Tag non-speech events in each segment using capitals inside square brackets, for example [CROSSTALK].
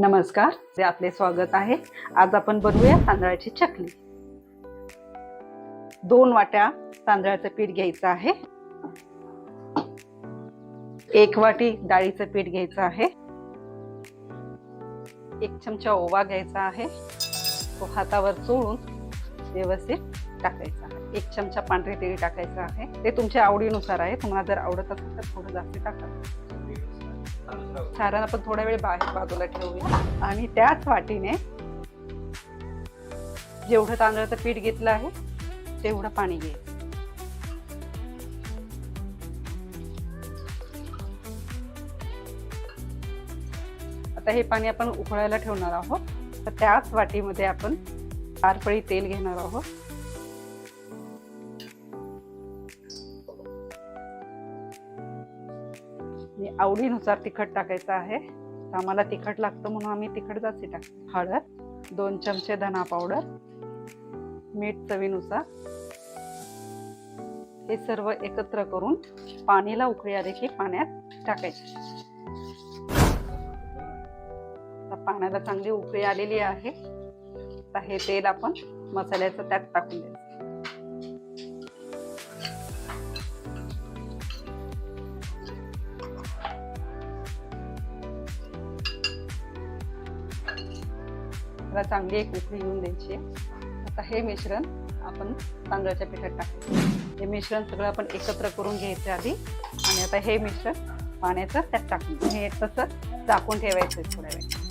नमस्कार ते आपले स्वागत आहे. आज आपण बनवूया तांदळाची चकली. दोन वाट्या तांदळाचं पीठ घ्यायचं आहे. एक वाटी डाळीचं पीठ घ्यायचं आहे. एक चमचा ओवा घ्यायचा आहे. तो हातावर चोळून व्यवस्थित टाकायचा आहे. एक चमचा पांढरे तेल टाकायचं आहे. ते तुमच्या आवडीनुसार आहे. तुम्हाला जर आवडत असेल तर थोडं जास्त टाका. सारण आपण थोडा वेळ बाहेर बाजूला ठेवूया आणि त्याच वाटीने जेवढं तांदळाचं पीठ घेतलं आहे तेवढं पाणी घ्यायचं आता हे पाणी आपण उकळायला ठेवणार आहोत. तर त्याच वाटीमध्ये आपण चार पळी तेल घेणार आहोत. मी आवडीनुसार तिखट टाकायचं आहे. तर आम्हाला तिखट लागतं म्हणून आम्ही तिखट जास्ती टाकतो. हळद दोन चमचे धना पावडर मीठ चवीनुसार. हे सर्व एकत्र करून पाणीला उकळी आली की पाण्यात टाकायचे. पाण्याला चांगली उकळी आलेली आहे. आता हे तेल आपण मसाल्याचं त्यात टाकून द्यायचं. त्याला चांगली एक उकळी येऊन द्यायची आता हे मिश्रण आपण तांदळाच्या पिठात टाकायचं हे मिश्रण सगळं आपण एकत्र करून घ्यायचं आधी आणि आता हे मिश्रण पाण्याचं त्यात टाकून हे तसं झाकून ठेवायचं आहे थोड्या वेळ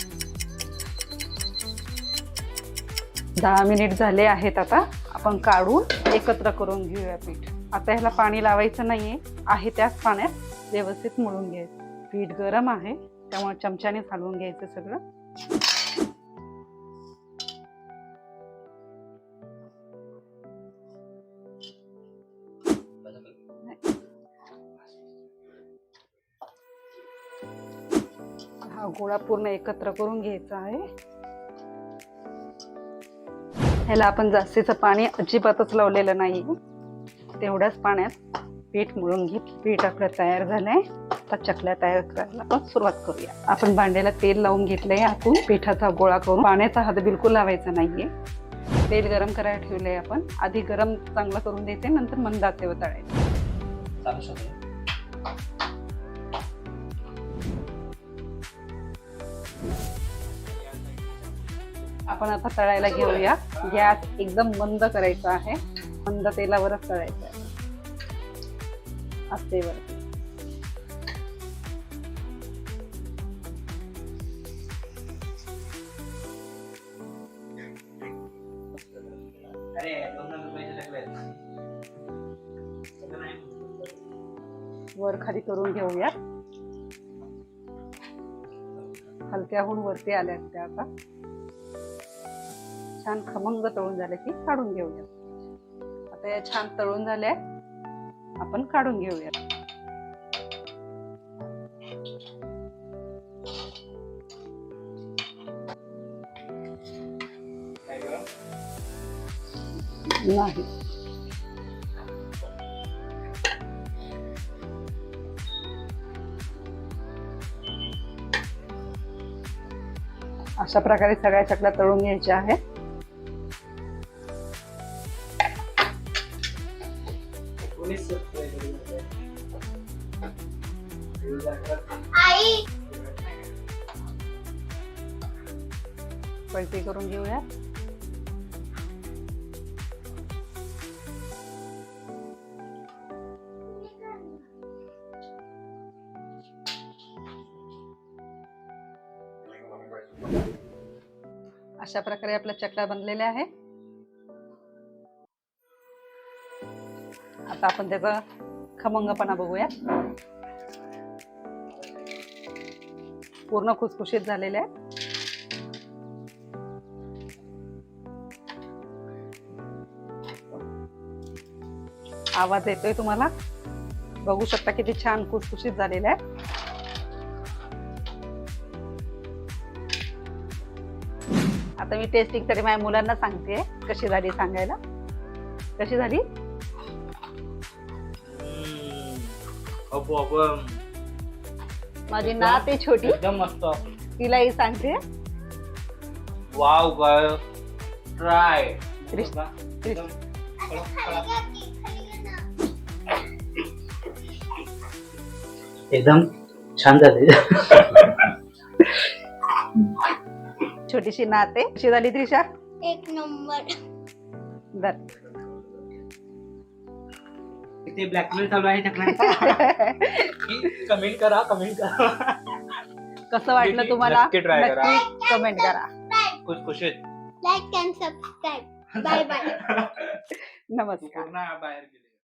दहा मिनिट झाले आहेत आता. आपण काढून एकत्र करून घेऊया पीठ. आता ह्याला पाणी लावायचं नाहीये. आहे त्याच पाण्यात व्यवस्थित मळून घ्यायचं. पीठ गरम आहे त्यामुळे चमच्याने हलवून घ्यायचं सगळं. गोळा पूर्ण एकत्र करून घ्यायचा आहे. ह्याला आपण जास्तीचं पाणी अजिबातच लावलेलं नाही. तेवढ्याच पाण्यात पीठ मळून घे पीठ आपलं तयार झालंय. आता चकल्या तयार करायला आपण सुरुवात करूया. आपण भांड्याला तेल लावून घेतलंय आतून. पिठाचा गोळा करून पाण्याचा हात बिलकुल लावायचा नाहीये. तेल गरम करायला ठेवलंय आपण. आधी गरम चांगलं करून द्यायचे नंतर मंद आचेवर तळायचं. आपण आता तळायला घेऊया. गॅस एकदम मंद करायचा आहे. मंद तेलावरच तळायचं आहे. टाकले वर खाली करून घेऊया हलक्याहून वरती आल्या त्या आता. छान खमंग तळून झाले की काढून घेऊया. आता या छान तळून झाल्या. आपण काढून घेऊया. नाही. अशा प्रकारे सगळ्या चकल्या तळून घ्यायच्या आहेत. एकोणीस पलटी करून घेऊया अशा प्रकारे आपल्या चकला बनलेल्या आहे. आता आपण त्याचा खमंगपणा बघूया. पूर्ण खुसखुशीत झालेले आहे आवाज येतोय तुम्हाला? बघू शकता किती छान खुसखुशीत झालेला आहे आता मी टेस्टिंग तरी माझ्या मुलांना सांगते कशी झाली सांगायला. कशी झाली? अबो अबो माझी नात आहे छोटी. एकदम मस्त. तिलाही सांगते. वाव गाय ट्राय क्रिश- एकदम छान झाले. छोटीशी नाते कशी झाली त्रिशा? एक नंबर. दर ते ब्लॅकमेल चालू आहे कमेंट [LAUGHS] करा कमेंट करा. कसं वाटलं तुम्हाला? नक्की try करा. नक्की कमेंट करा. खुश खुशीत like and subscribe bye bye नमस्कार. पूर्ण बाहेर गेले.